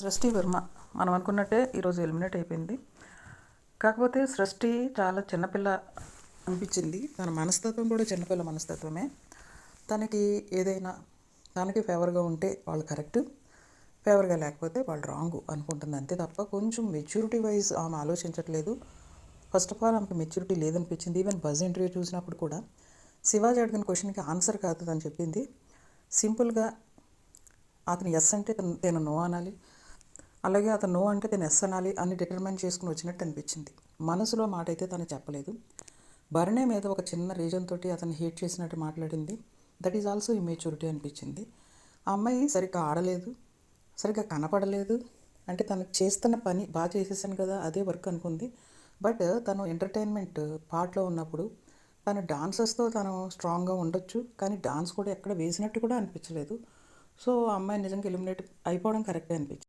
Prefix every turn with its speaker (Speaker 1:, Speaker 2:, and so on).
Speaker 1: సృష్టి వర్మ. మనం అనుకున్నట్టే ఈరోజు ఎలిమినేట్ అయిపోయింది. కాకపోతే సృష్టి చాలా చిన్నపిల్ల అనిపించింది. తన మనస్తత్వం కూడా చిన్నపిల్ల మనస్తత్వమే. తనకి ఏదైనా తనకి ఫేవర్గా ఉంటే వాళ్ళు కరెక్ట్ ఫేవర్గా లేకపోతే వాళ్ళు రాంగ్ అనుకుంటుంది. అంతే తప్ప కొంచెం మెచ్యూరిటీ వైజ్ ఆమె ఆలోచించట్లేదు. ఫస్ట్ ఆఫ్ ఆల్ ఆమెకి మెచ్యూరిటీ లేదనిపించింది. ఈవెన్ బజ్ ఇంటర్వ్యూ చూసినప్పుడు కూడా శివాజీ అడిగిన క్వశ్చన్కి ఆన్సర్ కాదు అని చెప్పింది. సింపుల్గా అతను ఎస్ అంటే నేను తను నో అనాలి. అలాగే అతను నో అంటే తను ఎస్ అనాలి అని డిటర్మైన్ చేసుకుని వచ్చినట్టు అనిపించింది. మనసులో మాట అయితే తను చెప్పలేదు. భరణే మీద ఒక చిన్న రీజన్ తోటి అతను హేట్ చేసినట్టు మాట్లాడింది. దట్ ఈజ్ ఆల్సో ఇమేచ్యూరిటీ అనిపించింది. ఆ అమ్మాయి సరిగ్గా ఆడలేదు సరిగ్గా కనపడలేదు. అంటే తను చేస్తున్న పని బాగా చేసేసాను కదా అదే వర్క్ అనుకుంది. బట్ తను ఎంటర్టైన్మెంట్ పార్ట్లో ఉన్నప్పుడు తను డాన్సర్స్తో తను స్ట్రాంగ్గా ఉండొచ్చు కానీ డాన్స్ కూడా ఎక్కడ వేసినట్టు కూడా అనిపించలేదు. సో ఆ అమ్మాయి నిజంగా ఎలిమినేట్ అయిపోవడం కరెక్టే అనిపించింది.